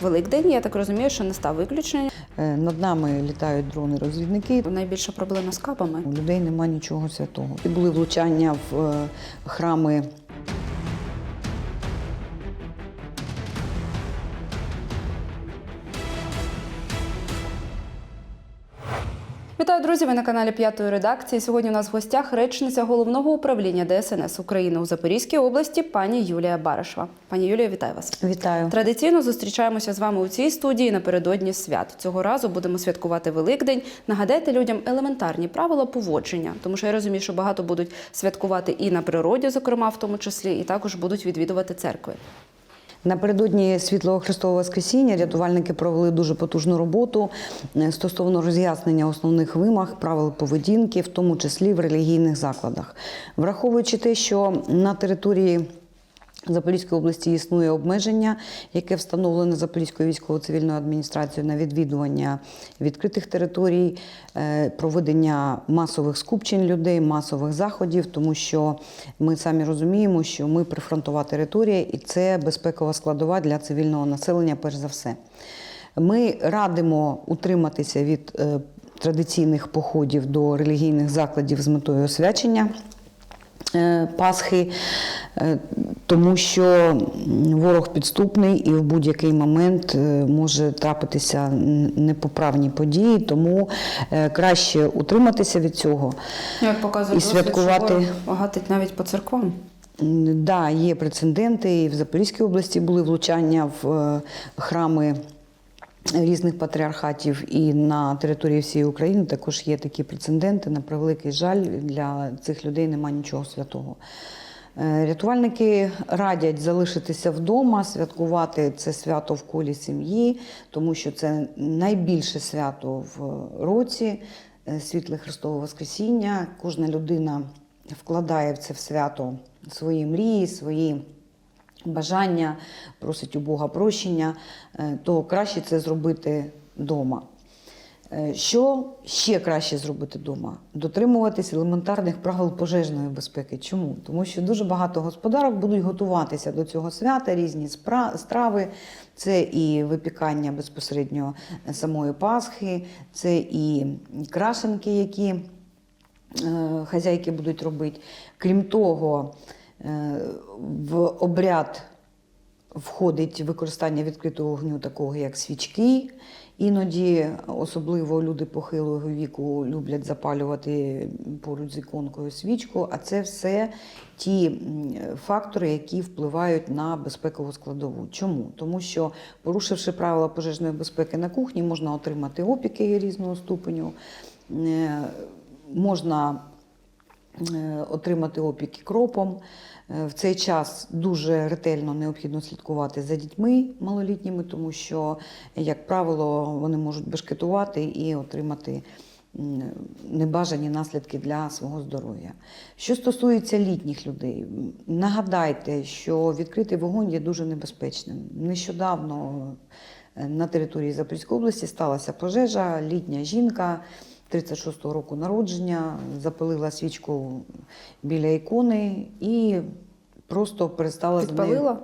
Великдень, я так розумію, що не став виключенням. Е, Над нами літають дрони-розвідники. Найбільша проблема з кабами. У людей немає нічого святого. І були влучання в е, храми. Друзі! Ви на каналі П'ятої редакції. Сьогодні у нас в гостях речниця головного управління ДСНС України у Запорізькій області, пані Юлія Баришева. Пані Юлія, вітаю вас. Вітаю. Традиційно зустрічаємося з вами у цій студії напередодні свят. Цього разу будемо святкувати Великдень. Нагадайте людям елементарні правила поводження, тому що я розумію, що багато будуть святкувати і на природі, зокрема в тому числі, і також будуть відвідувати церкви. Напередодні світлого Христового Воскресіння рятувальники провели дуже потужну роботу е, стосовно роз'яснення основних вимог правил поведінки, в тому числі в релігійних закладах. Враховуючи те, що на території Запорізької області існує обмеження, яке встановлене Запорізькою військово-цивільною адміністрацією на відвідування відкритих територій, е, проведення масових скупчень людей, масових заходів, тому що ми самі розуміємо, що ми прифронтова територія, і це безпекова складова для цивільного населення, перш за все. Ми радимо утриматися від е, традиційних походів до релігійних закладів з метою освячення. Е, Пасхи, е, тому що ворог підступний і в будь-який момент е, може трапитися непоправні події, тому краще утриматися від цього. Як показує І святкувати. гатить навіть по церквам. Да, є прецеденти. І в Запорізькій області були влучання в храми різних патріархатів, і на території всієї України також є такі прецеденти. На превеликий жаль, для цих людей немає нічого святого. Е, Рятувальники радять залишитися вдома, святкувати це свято в колі сім'ї, тому що це найбільше свято в році, е, світле Христового Воскресіння. Кожна людина вкладає в це в свято свої мрії, свої бажання, просить у Бога прощення, е, то краще це зробити вдома. Е, Що ще краще зробити вдома? Дотримуватись елементарних правил пожежної безпеки. Чому? Тому що дуже багато господарок будуть готуватися до цього свята, різні страви. Це і випікання безпосередньо самої Пасхи, це і крашенки, які е, хазяйки будуть робити. Крім того, в обряд входить використання відкритого вогню, такого як свічки. Іноді, особливо люди похилого віку, люблять запалювати поруч з іконкою свічку, а це все ті фактори, які впливають на безпекову складову. Чому? Тому що, порушивши правила пожежної безпеки на кухні, можна отримати опіки різного ступеню, е, можна е, отримати опіки кропом. Е, В цей час дуже ретельно необхідно слідкувати за дітьми малолітніми, тому що, як правило, вони можуть бешкетувати і отримати небажані наслідки для свого здоров'я. Що стосується літніх людей, нагадайте, що відкритий вогонь є дуже небезпечним. Нещодавно е, на території Запорізької області сталася пожежа, літня жінка. 36-го року народження, запалила свічку біля ікони і просто перестала з нею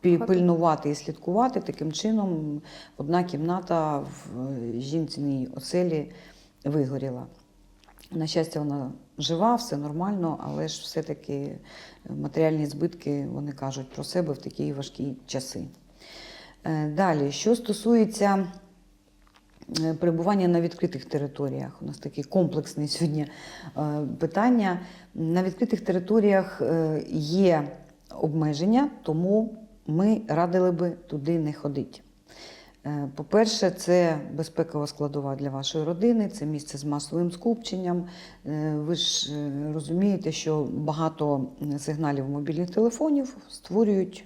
пильнувати і слідкувати. Таким чином, одна кімната в е, жінциній оселі вигоріла. На щастя, вона жива, все нормально, але ж все-таки матеріальні збитки вони кажуть про себе в такі важкі часи. Е, Далі, що стосується е, перебування на відкритих територіях. У нас таке комплексне сьогодні е, питання. На відкритих територіях е, є обмеження, тому ми радили би туди не ходити. Е, По-перше, це безпекова складова для вашої родини, це місце з масовим скупченням. Е, Ви ж е, розумієте, що багато сигналів мобільних телефонів створюють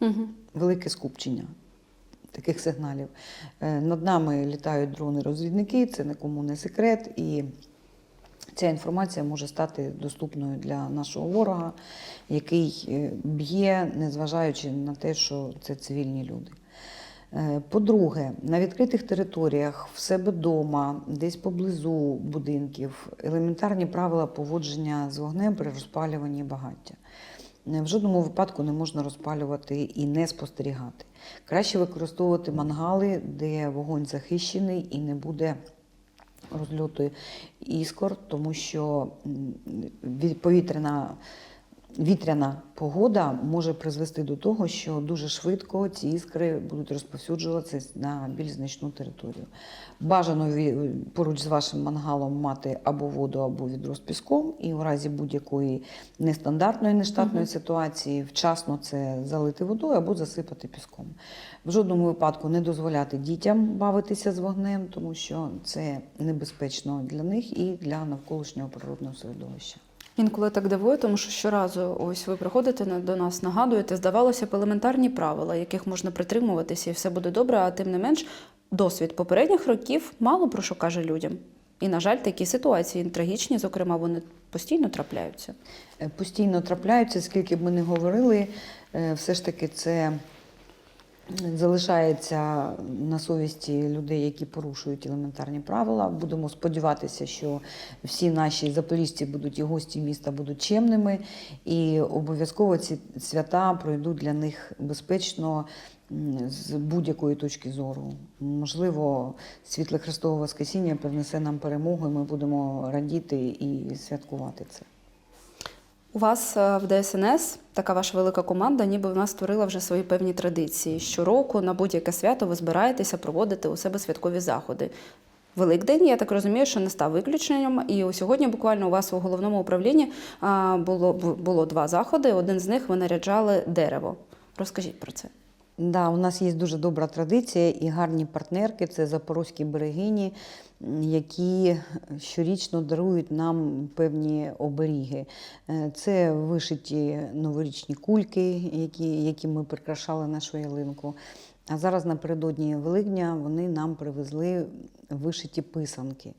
Угу. велике скупчення таких сигналів. Е, Над нами літають дрони-розвідники, це нікому не секрет. І ця інформація може стати доступною для нашого ворога, який е, б'є, незважаючи на те, що це цивільні люди. Е, По-друге, на відкритих територіях, в себе вдома, десь поблизу будинків, елементарні правила поводження з вогнем при розпалюванні багаття. В жодному випадку не можна розпалювати і не спостерігати. Краще використовувати мангали, де вогонь захищений і не буде розльоту іскор, тому що повітряна. Вітряна погода може призвести до того, що дуже швидко ці іскри будуть розповсюджуватися на більш значну територію. Бажано поруч з вашим мангалом мати або воду, або відро з піском, і у разі будь-якої нестандартної, нештатної ситуації вчасно це залити водою або засипати піском. В жодному випадку не дозволяти дітям бавитися з вогнем, тому що це небезпечно для них і для навколишнього природного середовища. Інколи так дивує, тому що щоразу ось ви приходите до нас, нагадуєте, здавалося б, елементарні правила, яких можна притримуватися, і все буде добре, а тим не менш, досвід попередніх років мало про що каже людям. І, на жаль, такі ситуації трагічні, зокрема, вони постійно трапляються. Е, Постійно трапляються, скільки б ми не говорили, е, все ж таки це залишається на совісті людей, які порушують елементарні правила. Будемо сподіватися, що всі наші запоріжці будуть і гості міста будуть чемними, і обов'язково ці свята пройдуть для них безпечно. З будь-якої точки зору, можливо, світле Христове Воскресіння принесе нам перемогу, і ми будемо радіти і святкувати це. У вас е, в ДСНС така ваша велика команда, ніби вона створила вже свої певні традиції. Щороку на будь-яке свято ви збираєтеся проводити у себе святкові заходи. Великдень, я так розумію, що не став виключенням. І сьогодні буквально у вас у головному управлінні було, бу- було два заходи. Один з них ви наряджали дерево. Розкажіть про це. Да, у нас є дуже добра традиція і гарні партнерки. Це запорозькі берегині, які щорічно дарують нам певні оберіги. Е, Це вишиті новорічні кульки, які, які ми прикрашали нашу ялинку. А зараз напередодні Великдня вони нам привезли вишиті писанки.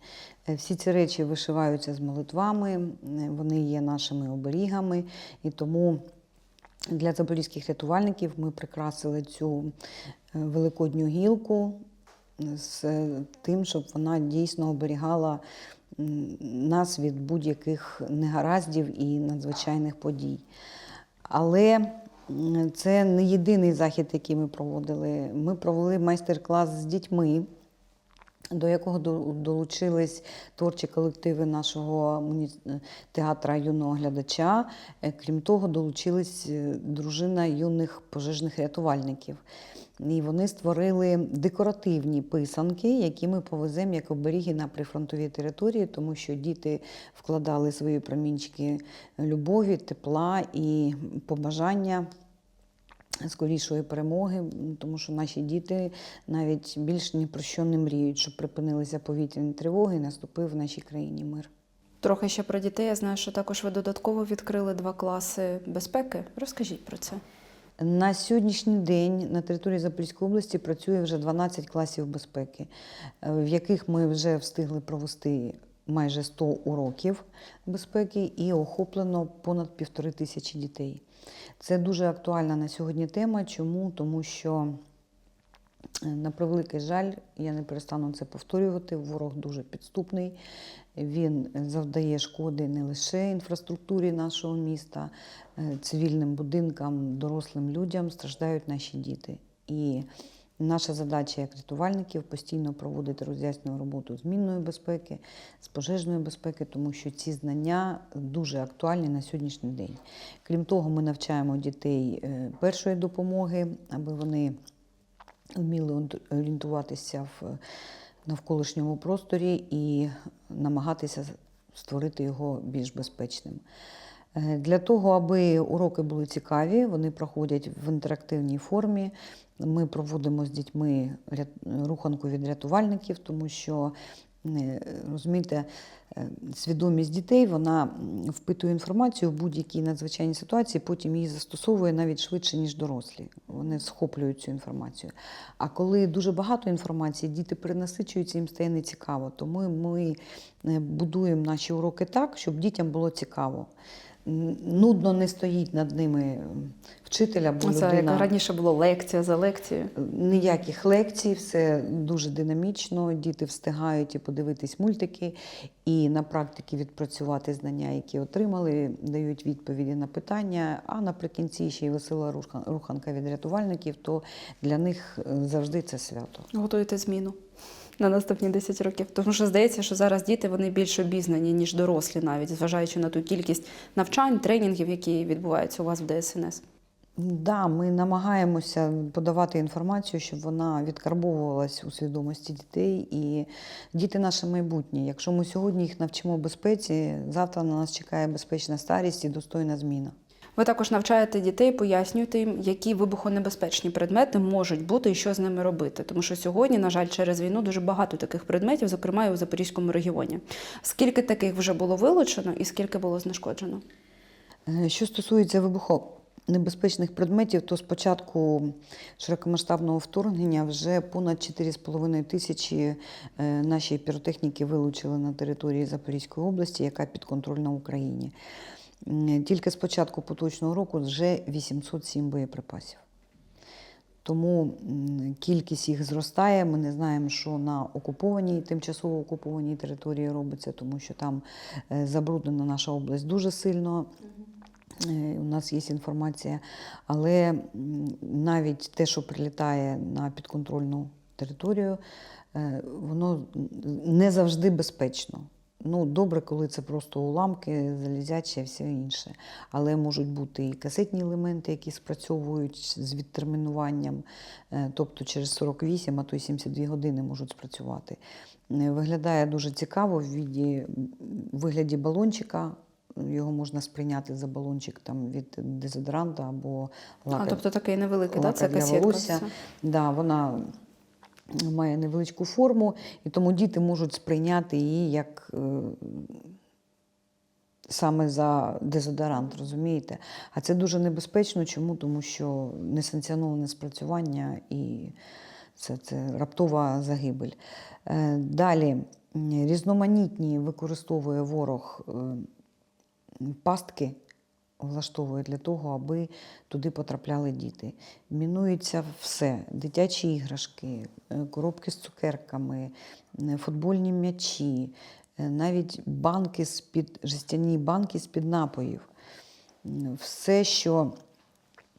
Е, Всі ці речі вишиваються з молитвами, е, вони є нашими оберігами, і тому для запорізьких рятувальників ми прикрасили цю е, великодню гілку з е, тим, щоб вона дійсно оберігала нас від будь-яких негараздів і надзвичайних подій. Але це не єдиний захід, який ми проводили. Ми провели майстер-клас з дітьми до якого долучились творчі колективи нашого театра юного глядача. Е, Крім того, долучилась е, дружина юних пожежних рятувальників. І вони створили декоративні писанки, які ми повеземо як оберіги на прифронтові території, тому що діти вкладали свої промінчики любові, тепла і побажання скорішої перемоги, тому що наші діти навіть більш ні про що не мріють, щоб припинилися повітряні тривоги і наступив в нашій країні мир. Трохи ще про дітей. Я знаю, що також ви додатково відкрили два класи безпеки. Розкажіть про це. На сьогоднішній день на території Запорізької області працює вже 12 класів безпеки, е, в яких ми вже встигли провести майже 100 уроків безпеки і охоплено понад півтори тисячі дітей. Це дуже актуальна на сьогодні тема. Чому? Тому що Е, На превеликий жаль, я не перестану це повторювати. Ворог дуже підступний. Він завдає шкоди не лише інфраструктурі нашого міста, е, цивільним будинкам, дорослим людям страждають наші діти. І наша задача як рятувальників постійно проводити роз'яснювальну роботу з мінної безпеки, з пожежної безпеки, тому що ці знання дуже актуальні на сьогоднішній день. Крім того, ми навчаємо дітей е, першої допомоги, аби вони вміли орієнтуватися в навколишньому просторі і намагатися створити його більш безпечним. Е, Для того, аби уроки були цікаві, вони проходять в інтерактивній формі. Ми проводимо з дітьми руханку від рятувальників, тому що е, розумієте, е, свідомість дітей вона впитує інформацію в будь-якій надзвичайній ситуації, потім її застосовує навіть швидше, ніж дорослі. Вони схоплюють цю інформацію. А коли дуже багато інформації, діти перенасичуються, їм стає нецікаво. Тому ми будуємо наші уроки так, щоб дітям було цікаво. Нудно не стоїть над ними вчитель або Це людина. як раніше було лекція за лекцією. Ніяких лекцій, все дуже динамічно. Діти встигають і подивитись мультики, і на практиці відпрацювати знання, які отримали, дають відповіді на питання. А наприкінці ще й весела руханка від рятувальників, то для них е, завжди це свято. Готуєте зміну на наступні 10 років. Тому що здається, що зараз діти вони більш обізнані, ніж дорослі, навіть зважаючи на ту кількість навчань, тренінгів, які відбуваються у вас в ДСНС. Да, ми намагаємося подавати інформацію, щоб вона відкарбовувалась у свідомості дітей. І діти наше майбутнє. Якщо ми сьогодні їх навчимо безпеці, завтра на нас чекає безпечна старість і достойна зміна. Ви також навчаєте дітей, пояснюєте їм, які вибухонебезпечні предмети можуть бути і що з ними робити. Тому що сьогодні, на жаль, через війну дуже багато таких предметів, зокрема і у Запорізькому регіоні. Скільки таких вже було вилучено і скільки було знешкоджено? Е, Що стосується вибухонебезпечних предметів, то з початку широкомасштабного вторгнення вже понад 4,5 тисячі е, наші піротехніки вилучили на території Запорізької області, яка підконтрольна Україні. М, Тільки з початку поточного року вже 807 боєприпасів. Тому кількість їх зростає. Ми не знаємо, що на окупованій, тимчасово окупованій території робиться, тому що там е, забруднена наша область дуже сильно. Е, У нас є інформація, але навіть те, що прилітає на підконтрольну територію, е, воно не завжди безпечно. Ну, добре, коли це просто уламки, залізячі і все інше. Але можуть бути і касетні елементи, які спрацьовують з відтермінуванням, е, тобто через 48, а то й 72 години можуть спрацювати. Е, Виглядає дуже цікаво в віді- в вигляді балончика. Його можна сприйняти за балончик там, від дезодоранта або лака, А тобто такий невеликий, да? це для касетка. волосся. Да, вона має невеличку форму, і тому діти можуть сприйняти її як е, саме за дезодорант, розумієте? А це дуже небезпечно. Чому? Тому що несанкціоноване спрацювання і це, це раптова загибель. Е, Далі різноманітні використовує ворог е, пастки влаштовує для того, аби туди потрапляли діти. Мінується все: дитячі іграшки, е, коробки з цукерками, е, футбольні м'ячі, е, навіть банки з-під жестяні банки з-під напоїв. Все, що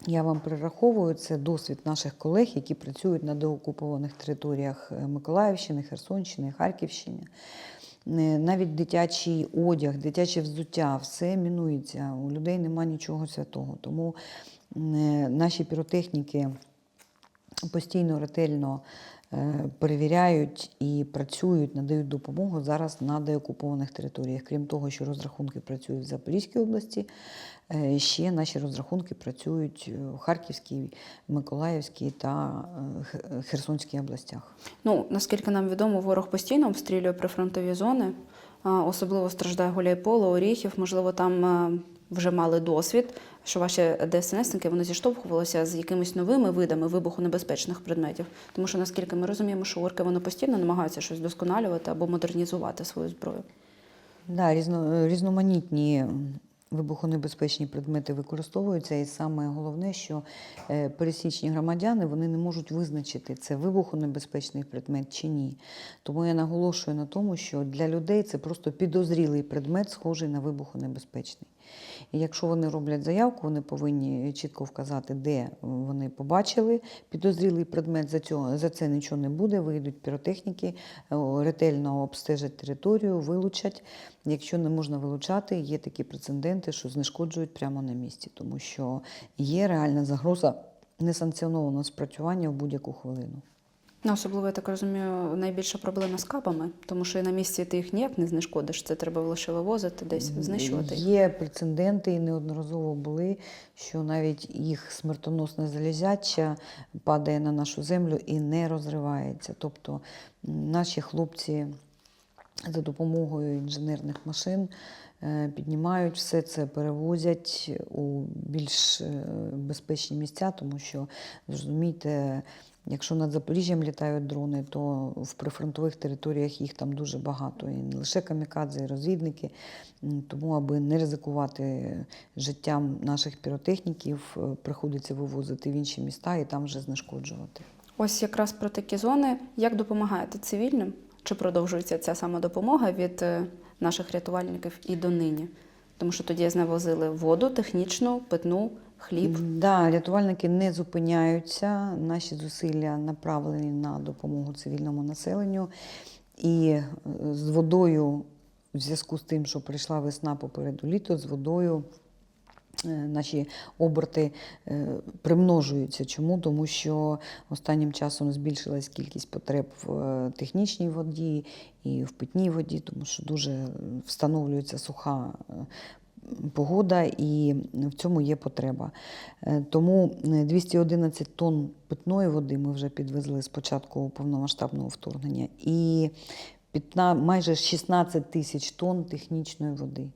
я вам перераховую, це досвід наших колег, які працюють на деокупованих територіях Миколаївщини, Херсонщини, Харківщини. Навіть дитячий одяг, дитяче взуття, все мінується. У людей нема нічого святого. Тому е, наші піротехніки постійно ретельно е, перевіряють і працюють, надають допомогу зараз на деокупованих територіях. Крім того, що розрахунки працюють в Запорізькій області, ще наші розрахунки працюють у Харківській, Миколаївській та е, Херсонській областях. Ну, наскільки нам відомо, ворог постійно обстрілює прифронтові зони. Особливо страждає Гуляйполе, Оріхів. Можливо, там е, вже мали досвід, що ваші ДСНСники вони зіштовхувалися з якимись новими видами вибухонебезпечних предметів. Тому що, наскільки ми розуміємо, що орки вони постійно намагаються щось досконалювати або модернізувати свою зброю. Да, різно, різноманітні вибухонебезпечні предмети використовуються, і саме головне, що е, пересічні громадяни вони не можуть визначити, це вибухонебезпечний предмет чи ні. Тому я наголошую на тому, що для людей це просто підозрілий предмет, схожий на вибухонебезпечний. І якщо вони роблять заявку, вони повинні чітко вказати, де вони побачили підозрілий предмет. За, цього, за це нічого не буде. Вийдуть піротехніки, ретельно обстежать територію, вилучать. Якщо не можна вилучати, є такі прецеденти, що знешкоджують прямо на місці, тому що є реальна загроза несанкціонованого спрацювання в будь-яку хвилину. Ну, особливо, я так розумію, найбільша проблема з кабами, тому що і на місці ти їх ніяк не знешкодиш. Це треба лише вивозити десь, знищувати. Є прецеденти, і неодноразово були, що навіть їх смертоносне залізяча падає на нашу землю і не розривається. Тобто наші хлопці за допомогою інженерних машин піднімають все це, перевозять у більш е, безпечні місця, тому що зрозумійте. Якщо над Запоріжжям літають дрони, то в прифронтових територіях їх там дуже багато. І не лише камікадзе, і розвідники. Тому, аби не ризикувати життям наших піротехніків, е, приходиться вивозити в інші міста і там вже знешкоджувати. Ось якраз про такі зони. Як допомагаєте цивільним Чи продовжується ця самодопомога від е, наших рятувальників і донині? Тому що тоді зневозили воду, технічну, питну, хліб. Да, рятувальники не зупиняються. Наші зусилля направлені на допомогу цивільному населенню. І е, з водою, в зв'язку з тим, що прийшла весна попереду літо, з водою наші оберти е, примножуються. Чому? Тому що останнім часом збільшилась кількість потреб в е, технічній воді і в питній воді, тому що дуже встановлюється суха е, погода, і в цьому є потреба. Е, Тому е, 211 тонн питної води ми вже підвезли з початку повномасштабного вторгнення, і майже 16 тисяч тонн технічної води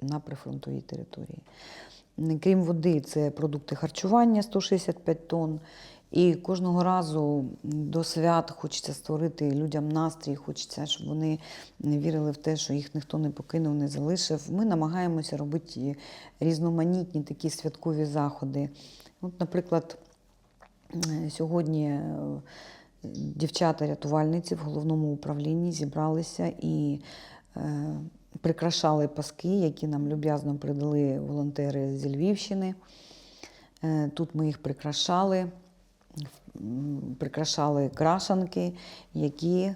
на прифронтовій території. Крім води, це продукти харчування 165 тонн. І кожного разу до свят хочеться створити людям настрій, хочеться, щоб вони вірили в те, що їх ніхто не покинув, не залишив. Ми намагаємося робити різноманітні такі святкові заходи. От, наприклад, е, сьогодні е, дівчата-рятувальниці в головному управлінні зібралися і е, прикрашали паски, які нам люб'язно придали волонтери зі Львівщини. Е, Тут ми їх прикрашали, прикрашали крашанки, які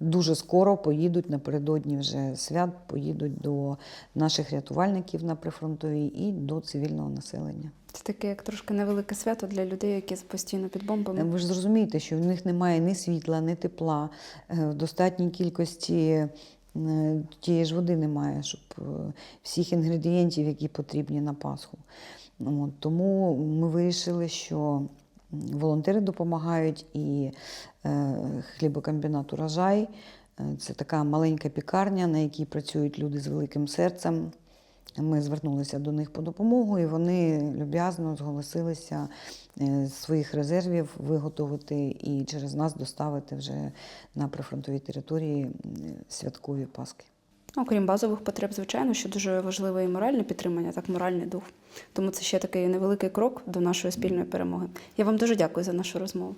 дуже скоро поїдуть напередодні вже свят, поїдуть до наших рятувальників на прифронтовій і до цивільного населення. Це таке як трошки невелике свято для людей, які постійно під бомбами. Ви ж зрозумієте, що в них немає ні світла, ні тепла, е, в достатній кількості е, тієї ж води немає, щоб е, всіх інгредієнтів, які потрібні на Пасху. От, тому ми вирішили, що волонтери допомагають і е, хлібокомбінат «Урожай». Е, Це така маленька пікарня, на якій працюють люди з великим серцем. Ми звернулися до них по допомогу, і вони люб'язно зголосилися е, з своїх резервів виготовити і через нас доставити вже на прифронтовій території святкові паски. Окрім базових потреб, звичайно, що дуже важливе і моральне підтримання, так моральний дух. Тому це ще такий невеликий крок до нашої спільної перемоги. Я вам дуже дякую за нашу розмову.